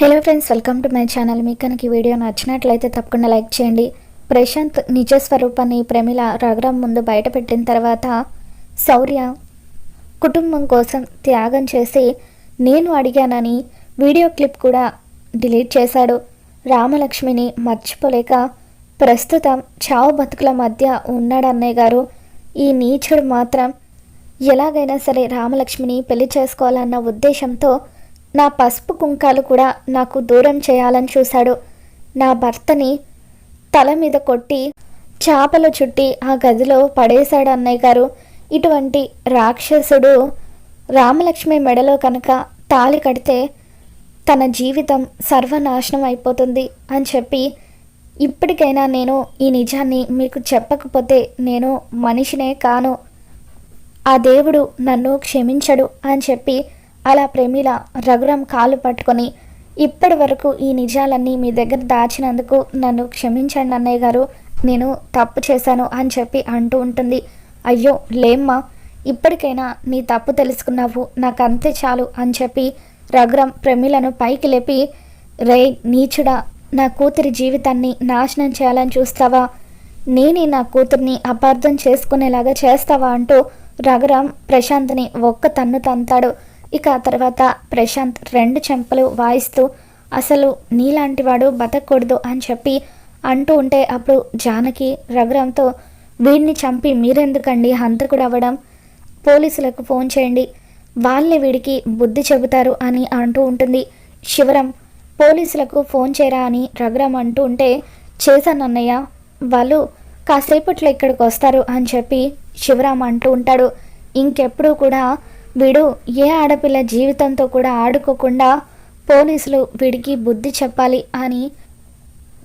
Hello friends welcome to my channel మీకు కనుక ఈ వీడియో నచ్చినట్లయితే తప్పకుండా లైక్ చేయండి. ప్రశాంత్ నిజ స్వరూపాన్ని ప్రమిళ రఘురాం ముందు బయటపెట్టిన తర్వాత శౌర్య కుటుంబం కోసం త్యాగం చేసి నేను అడిగానని వీడియో క్లిప్ కూడా డిలీట్ చేశాడు. రామలక్ష్మిని మర్చిపోలేక ప్రస్తుతం చావు బతుకుల మధ్య ఉన్నాడు అన్నయ్య గారు. ఈ నీచుడు మాత్రం ఎలాగైనా సరే రామలక్ష్మిని పెళ్ళి చేసుకోవాలన్న ఉద్దేశంతో నా పసుపు కుంకాలు కూడా నాకు దూరం చేయాలని చూశాడు. నా భర్తని తల మీద కొట్టి చేపలు చుట్టి ఆ గదిలో పడేశాడు అన్నయ్య గారు. ఇటువంటి రాక్షసుడు రామలక్ష్మి మెడలో కనుక తాళి కడితే తన జీవితం సర్వనాశనం అయిపోతుంది అని చెప్పి ఇప్పటికైనా నేను ఈ నిజాన్ని మీకు చెప్పకపోతే నేను మనిషినే కాను. ఆ దేవుడు నన్ను క్షమించడు అని చెప్పి అలా ప్రేమిల రఘురామ్ కాలు పట్టుకొని ఇప్పటి వరకు ఈ నిజాలన్నీ మీ దగ్గర దాచినందుకు నన్ను క్షమించండి అన్నయ్య గారు నేను తప్పు చేశాను అని చెప్పి అంటూ ఉంటుంది. అయ్యో లేమ్మా ఇప్పటికైనా నీ తప్పు తెలుసుకున్నావు నాకు అంతే చాలు అని చెప్పి రఘురామ్ ప్రమీలను పైకి లేపి రే నీచుడా నా కూతురి జీవితాన్ని నాశనం చేయాలని చూస్తావా? నేనే నా కూతుర్ని అపార్థం చేసుకునేలాగా చేస్తావా? అంటూ రఘురామ్ ప్రశాంత్ని ఒక్క తన్ను తంతాడు. ఇక ఆ తర్వాత ప్రశాంత్ రెండు చెంపలు వాయిస్తూ అసలు నీలాంటి వాడు బతకూడదు అని చెప్పి అంటూ ఉంటే అప్పుడు జానకి రఘురాంతో వీడిని చంపి మీరెందుకండి? హంతకుడు అవ్వడం పోలీసులకు ఫోన్ చేయండి. వాళ్ళే వీడికి బుద్ధి చెబుతారు అని అంటూ ఉంటుంది. శివరం పోలీసులకు ఫోన్ చేయరా అని రఘురాం అంటూ ఉంటే చేశాను అన్నయ్య. వాళ్ళు కాసేపట్లో ఇక్కడికి వస్తారు అని చెప్పి శివరాం అంటూ ఉంటాడు. ఇంకెప్పుడు కూడా వీడు ఏ ఆడపిల్ల జీవితంతో కూడా ఆడుకోకుండా పోలీసులు వీడికి బుద్ధి చెప్పాలి అని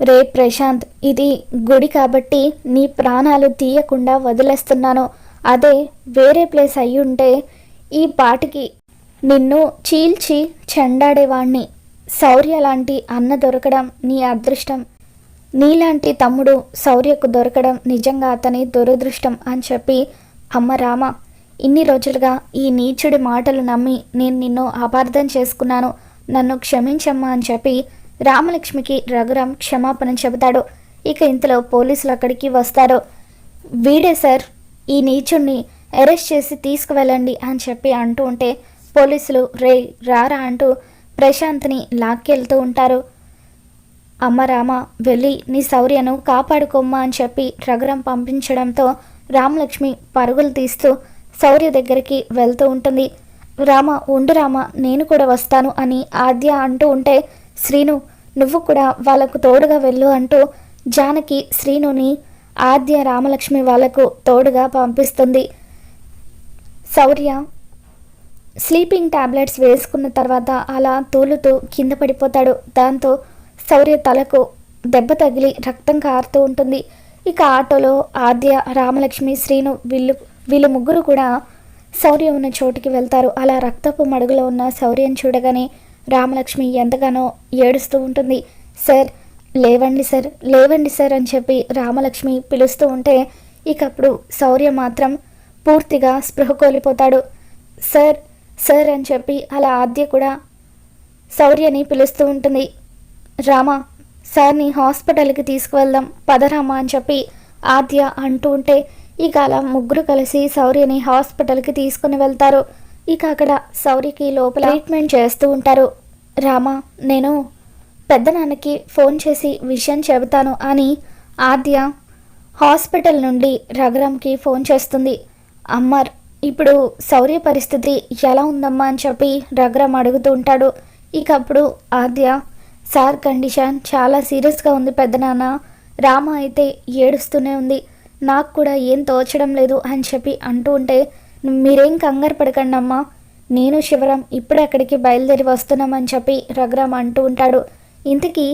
రే ప్రశాంత్ ఇది గుడి కాబట్టి నీ ప్రాణాలు తీయకుండా వదిలేస్తున్నాను. అదే వేరే ప్లేస్ అయి ఉంటే ఈ పాటికి నిన్ను చీల్చి చెండాడేవాణ్ణి. శౌర్య లాంటి అన్న దొరకడం నీ అదృష్టం. నీలాంటి తమ్ముడు శౌర్యకు దొరకడం నిజంగా అతని దురదృష్టం అని చెప్పి అమ్మ రామ ఇన్ని రోజులుగా ఈ నీచుడి మాటలు నమ్మి నేను నిన్ను అపార్థం చేసుకున్నాను. నన్ను క్షమించమ్మా అని చెప్పి రామలక్ష్మికి రఘురాం క్షమాపణ చెబుతాడు. ఇక ఇంతలో పోలీసులు అక్కడికి వస్తారు. వీడే సార్ ఈ నీచుడిని అరెస్ట్ చేసి తీసుకువెళ్ళండి అని చెప్పి అంటూ ఉంటే పోలీసులు రే రారా అంటూ ప్రశాంత్ని లాక్కెళ్తూ ఉంటారు. అమ్మ రామ వెళ్ళి నీ శౌర్యను కాపాడుకోమ్మా అని చెప్పి రఘురాం పంపించడంతో రామలక్ష్మి పరుగులు తీస్తూ శౌర్య దగ్గరికి వెళ్తూ ఉంటుంది. రామ ఉండు రామ నేను కూడా వస్తాను అని ఆద్య అంటూ ఉంటే శ్రీను నువ్వు కూడా వాళ్ళకు తోడుగా వెళ్ళు అంటూ జానకి శ్రీనుని ఆద్య రామలక్ష్మి వాళ్ళకు తోడుగా పంపిస్తుంది. శౌర్య స్లీపింగ్ టాబ్లెట్స్ వేసుకున్న తర్వాత అలా తూలుతూ కింద పడిపోతాడు. దాంతో శౌర్య తలకు దెబ్బ తగిలి రక్తం కారుతూ ఉంటుంది. ఇక ఆటోలో ఆద్య రామలక్ష్మి శ్రీను వీళ్ళు వీళ్ళు ముగ్గురు కూడా శౌర్య ఉన్న చోటుకి వెళ్తారు. అలా రక్తపు మడుగులో ఉన్న శౌర్యం చూడగానే రామలక్ష్మి ఎంతగానో ఏడుస్తూ ఉంటుంది. సార్ లేవండి సార్ లేవండి సార్ అని చెప్పి రామలక్ష్మి పిలుస్తూ ఉంటే ఇకప్పుడు శౌర్య మాత్రం పూర్తిగా స్పృహ కోల్పోతాడు. సార్ సార్ అని చెప్పి అలా ఆద్య కూడా శౌర్యని పిలుస్తూ ఉంటుంది. రామ సార్ని హాస్పిటల్కి తీసుకువెళ్దాం పదరామా అని చెప్పి ఆద్య అంటూ ఉంటే ఇక అలా ముగ్గురు కలిసి శౌర్యని హాస్పిటల్కి తీసుకుని వెళ్తారు. ఇక అక్కడ శౌర్యకి లోపల ట్రీట్మెంట్ చేస్తూ ఉంటారు. రామా నేను పెద్దనాన్నకి ఫోన్ చేసి విషయం చెబుతాను అని ఆద్య హాస్పిటల్ నుండి రఘురామ్కి ఫోన్ చేస్తుంది. అమ్మర్ ఇప్పుడు శౌర్య పరిస్థితి ఎలా ఉందమ్మా అని చెప్పి రఘురామ్ అడుగుతూ ఉంటాడు. ఇక అప్పుడు ఆద్య సార్ కండిషన్ చాలా సీరియస్గా ఉంది పెద్దనాన్న. రామ అయితే ఏడుస్తూనే ఉంది. నాకు కూడా ఏం తోచడం లేదు అని చెప్పి అంటూ ఉంటే మీరేం కంగారు పడకండి అమ్మా. నేను శివరాం ఇప్పుడే అక్కడికి బయలుదేరి వస్తున్నామని చెప్పి రఘురామ్ అంటూ ఉంటాడు. ఇంతకీ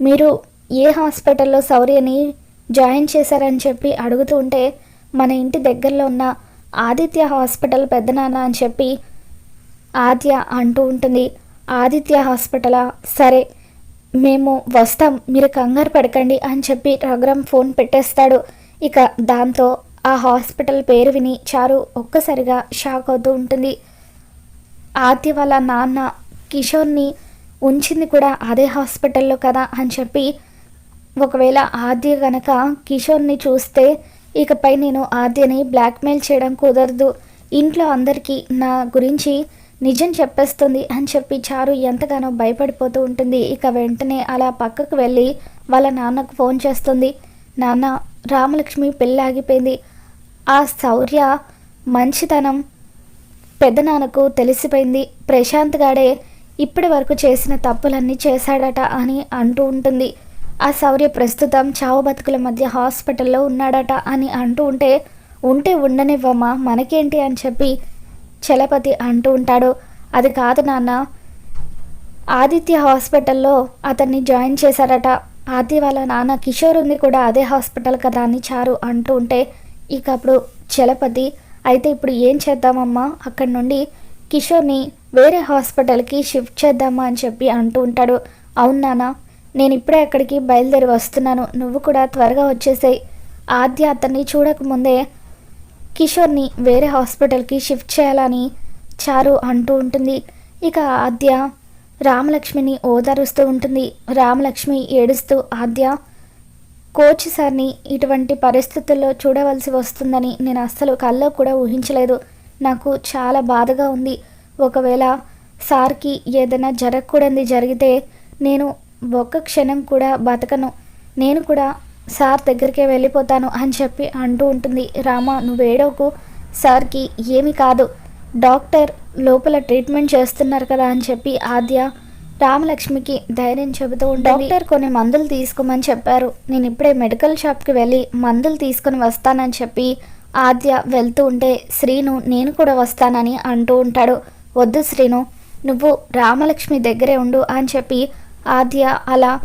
మీరు ఏ హాస్పిటల్లో శౌర్యని జాయిన్ చేశారని చెప్పి అడుగుతూ ఉంటే మన ఇంటి దగ్గరలో ఉన్న ఆదిత్య హాస్పిటల్ పెద్దనాన్న అని చెప్పి ఆద్య అంటూ ఉంటుంది. ఆదిత్య హాస్పిటలా? సరే మేము వస్తాం. మీరు కంగారు పడకండి అని చెప్పి రఘురామ్ ఫోన్ పెట్టేస్తాడు. ఇక దాంతో ఆ హాస్పిటల్ పేరు విని చారు ఒక్కసారిగా షాక్ అవుతూ ఉంటుంది. ఆద్య వాళ్ళ నాన్న కిషోర్ని ఉంచింది కూడా అదే హాస్పిటల్లో కదా అని చెప్పి ఒకవేళ ఆద్య గనక కిషోర్ని చూస్తే ఇకపై నేను ఆద్యని బ్లాక్మెయిల్ చేయడం కుదరదు. ఇంట్లో అందరికీ నా గురించి నిజం చెప్పేస్తుంది అని చెప్పి చారు ఎంతగానో భయపడిపోతూ ఉంటుంది. ఇక వెంటనే అలా పక్కకు వెళ్ళి వాళ్ళ నాన్నకు ఫోన్ చేస్తుంది. నాన్న రామలక్ష్మి పెళ్ళి ఆగిపోయింది ఆ శౌర్య మంచితనం పెద్దనాన్నకు తెలిసిపోయింది. ప్రశాంత్ గాడే ఇప్పటి వరకు చేసిన తప్పులన్నీ చేశాడట అని అంటూ ఉంటుంది. ఆ శౌర్య ప్రస్తుతం చావు బతుకుల మధ్య హాస్పిటల్లో ఉన్నాడట అని అంటూ ఉంటే ఉంటే ఉండనివ్వమ్మా మనకేంటి? అని చెప్పి చలపతి అంటూ ఉంటాడు. అది కాదు నాన్న ఆదిత్య హాస్పిటల్లో అతన్ని జాయిన్ చేశారట ఆది వాళ్ళ నాన్న కిషోర్ ఉంది కూడా అదే హాస్పిటల్ కదా అని చారు అంటూ ఉంటే ఇక అప్పుడు చలపతి అయితే ఇప్పుడు ఏం చేద్దామమ్మా? అక్కడి నుండి కిషోర్ని వేరే హాస్పిటల్కి షిఫ్ట్ చేద్దామా? అని చెప్పి అంటూ ఉంటాడు. అవును నాన్న నేను ఇప్పుడే అక్కడికి బయలుదేరి వస్తున్నాను. నువ్వు కూడా త్వరగా వచ్చేసాయి. ఆద్య అతన్ని చూడకముందే కిషోర్ని వేరే హాస్పిటల్కి షిఫ్ట్ చేయాలని చారు అంటూ ఉంటుంది. ఇక ఆద్య రామలక్ష్మిని ఓదారుస్తూ ఉంటుంది. రామలక్ష్మి ఏడుస్తూ ఆద్య కోచ్ సార్ని ఇటువంటి పరిస్థితుల్లో చూడవలసి వస్తుందని నేను అస్సలు కల్లో కూడా ఊహించలేదు. నాకు చాలా బాధగా ఉంది. ఒకవేళ సార్కి ఏదైనా జరగకూడదు జరిగితే నేను ఒక్క క్షణం కూడా బతకను. నేను కూడా సార్ దగ్గరికే వెళ్ళిపోతాను అని చెప్పి అంటూ ఉంటుంది. రామ నువ్వేడోకు సార్కి ఏమీ కాదు. డాక్టర్ లోపల ట్రీట్మెంట్ చేస్తున్నారు కదా అని చెప్పి ఆద్య రామలక్ష్మికి ధైర్యం చెబుతూ ఉంటా డాక్టర్ కొన్ని మందులు తీసుకోమని చెప్పారు. నేను ఇప్పుడే మెడికల్ షాప్కి వెళ్ళి మందులు తీసుకుని వస్తానని చెప్పి ఆద్య వెళ్తూ ఉంటే శ్రీను నేను కూడా వస్తానని అంటూ ఉంటాడు. వద్దు శ్రీను నువ్వు రామలక్ష్మి దగ్గరే ఉండు అని చెప్పి ఆద్య అలా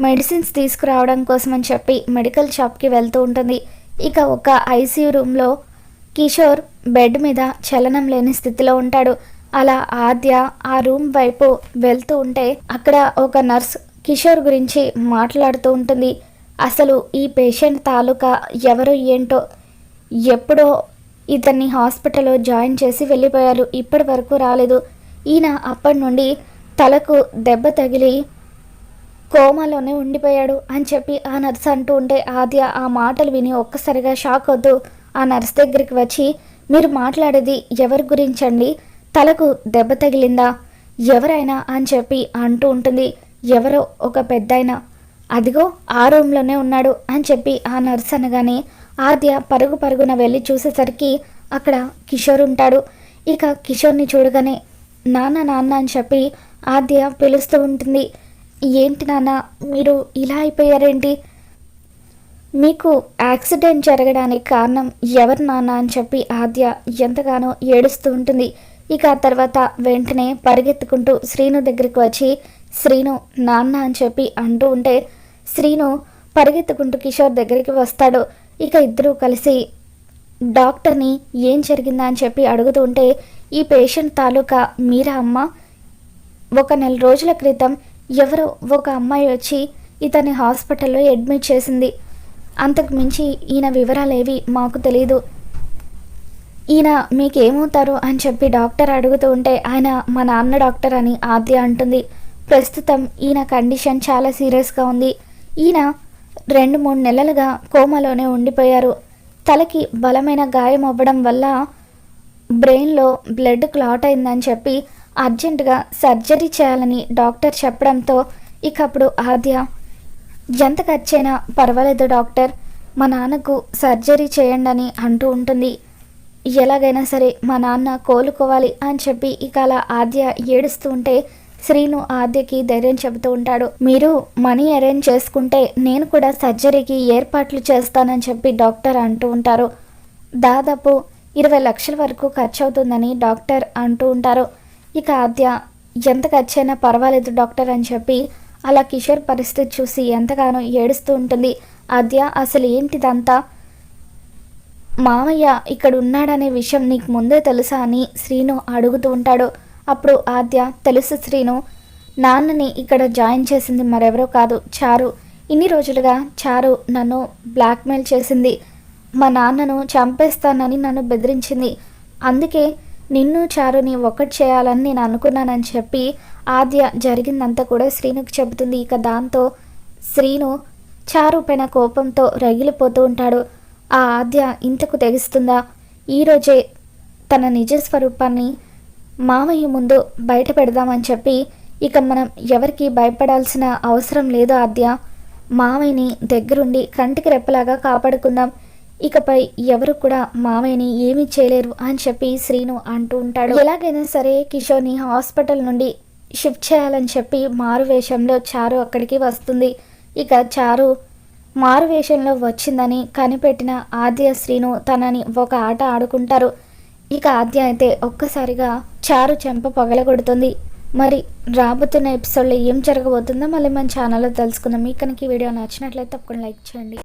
మెడిసిన్స్ తీసుకురావడం కోసం అని చెప్పి మెడికల్ షాప్కి వెళ్తూ ఉంటుంది. ఇక ఒక ఐసీయూ రూమ్లో కిషోర్ బెడ్ మీద చలనం లేని స్థితిలో ఉంటాడు. అలా ఆద్య ఆ రూమ్ వైపు వెళ్తూ ఉంటే అక్కడ ఒక నర్స్ కిషోర్ గురించి మాట్లాడుతూ ఉంటుంది. అసలు ఈ పేషెంట్ తాలూకా ఎవరు ఏంటో? ఎప్పుడో ఇతన్ని హాస్పిటల్లో జాయిన్ చేసి వెళ్ళిపోయారు. ఇప్పటి వరకు రాలేదు. ఈయన అప్పటి నుండి తలకు దెబ్బ తగిలి కోమాలోనే ఉండిపోయాడు అని చెప్పి ఆ నర్స్ అంటూ ఉంటే ఆద్య ఆ మాటలు విని ఒక్కసారిగా షాక్ అవుతూ ఆ నర్స్ దగ్గరికి వచ్చి మీరు మాట్లాడేది ఎవరి గురించండి? తలకు దెబ్బ తగిలిందా? ఎవరైనా? అని చెప్పి అంటూ ఉంటుంది. ఎవరో ఒక పెద్దాయన. అదిగో ఆ రూమ్లోనే ఉన్నాడు అని చెప్పి ఆ నర్స్ అనగానే ఆద్య పరుగు పరుగున వెళ్ళి చూసేసరికి అక్కడ కిషోర్ ఉంటాడు. ఇక కిషోర్ని చూడగానే నాన్న నాన్న అని చెప్పి ఆద్య పిలుస్తూ ఉంటుంది. ఏంటి నాన్న మీరు ఇలా అయిపోయారేంటి? మీకు యాక్సిడెంట్ జరగడానికి కారణం ఎవరు నాన్న అని చెప్పి ఆద్య ఎంతగానో ఏడుస్తూ ఉంటుంది. ఇక ఆ తర్వాత వెంటనే పరిగెత్తుకుంటూ శ్రీను దగ్గరికి వచ్చి శ్రీను నాన్న అని చెప్పి అంటూ ఉంటే శ్రీను పరిగెత్తుకుంటూ కిషోర్ దగ్గరికి వస్తాడు. ఇక ఇద్దరూ కలిసి డాక్టర్ని ఏం జరిగిందా అని చెప్పి అడుగుతూ ఉంటే ఈ పేషెంట్ తాలూకా మీరా అమ్మ? ఒక నెల రోజుల క్రితం ఎవరో ఒక అమ్మాయి వచ్చి ఇతని హాస్పిటల్లో అడ్మిట్ చేసింది. అంతకు మించి ఈయన వివరాలేవి మాకు తెలియదు ఈయన మీకేమవుతారు అని చెప్పి డాక్టర్ అడుగుతూ ఉంటే ఆయన మా నాన్న డాక్టర్ అని ఆద్య అంటుంది. ప్రస్తుతం ఈయన కండిషన్ చాలా సీరియస్గా ఉంది. ఈయన రెండు మూడు నెలలుగా కోమాలోనే ఉండిపోయారు. తలకి బలమైన గాయం అవ్వడం వల్ల బ్రెయిన్లో బ్లడ్ క్లాట్ అయిందని చెప్పి అర్జెంటుగా సర్జరీ చేయాలని డాక్టర్ చెప్పడంతో ఇకప్పుడు ఆద్య ఎంత ఖర్చైనా పర్వాలేదు డాక్టర్. మా నాన్నకు సర్జరీ చేయండి అని అంటూ ఉంటుంది. ఎలాగైనా సరే మా నాన్న కోలుకోవాలి అని చెప్పి ఇక అలా ఆద్య ఏడుస్తూ ఉంటే శ్రీను ఆద్యకి ధైర్యం చెబుతూ ఉంటాడు. మీరు మనీ అరేంజ్ చేసుకుంటే నేను కూడా సర్జరీకి ఏర్పాట్లు చేస్తానని చెప్పి డాక్టర్ అంటూ ఉంటారు. దాదాపు ఇరవై లక్షల వరకు ఖర్చు అవుతుందని డాక్టర్ అంటూ ఉంటారు. ఇక ఆద్య ఎంత ఖర్చైనా పర్వాలేదు డాక్టర్ అని చెప్పి అలా కిషోర్ పరిస్థితి చూసి ఎంతగానో ఏడుస్తూ ఉంటుంది. ఆద్య అసలు ఏంటిదంతా? మామయ్య ఇక్కడ ఉన్నాడనే విషయం నీకు ముందే తెలుసా అని శ్రీను అడుగుతూ ఉంటాడు. అప్పుడు ఆద్య తెలుసు శ్రీను నాన్నని ఇక్కడ జాయిన్ చేసింది మరెవరో కాదు చారు. ఇన్ని రోజులుగా చారు నన్ను బ్లాక్మెయిల్ చేసింది. మా నాన్నను చంపేస్తానని నన్ను బెదిరించింది. అందుకే నిన్ను చారుని ఒకటి చేయాలని నేను అనుకున్నానని చెప్పి ఆద్య జరిగిందంతా కూడా శ్రీనుకు చెబుతుంది. ఇక దాంతో శ్రీను చారుపైన కోపంతో రగిలిపోతూ ఉంటాడు. ఆ ఆద్య ఇంతకు తెగిస్తుందా? ఈరోజే తన నిజ స్వరూపాన్ని మామయ్య ముందు బయట పెడదామని చెప్పి ఇక మనం ఎవరికి భయపడాల్సిన అవసరం లేదు ఆద్య. మామయ్యని దగ్గరుండి కంటికి రెప్పలాగా కాపాడుకుందాం. ఇకపై ఎవరు కూడా మామయ్యని ఏమీ చేయలేరు అని చెప్పి శ్రీను అంటూ ఉంటాడు. ఎలాగైనా సరే కిషోర్ని హాస్పిటల్ నుండి షిఫ్ట్ చేయాలని చెప్పి మారు వేషంలో చారు అక్కడికి వస్తుంది. ఇక చారు మారు వేషంలో వచ్చిందని కనిపెట్టిన ఆద్య శ్రీను తనని ఒక ఆట ఆడుకుంటారు. ఇక ఆద్య అయితే ఒక్కసారిగా చారు చెంప పగలగొడుతుంది. మరి రాబోతున్న ఎపిసోడ్లో ఏం జరగబోతుందో మళ్ళీ మన ఛానల్లో తెలుసుకుందాం. మీకు కనుక ఈ వీడియో నచ్చినట్లయితే తప్పకుండా లైక్ చేయండి.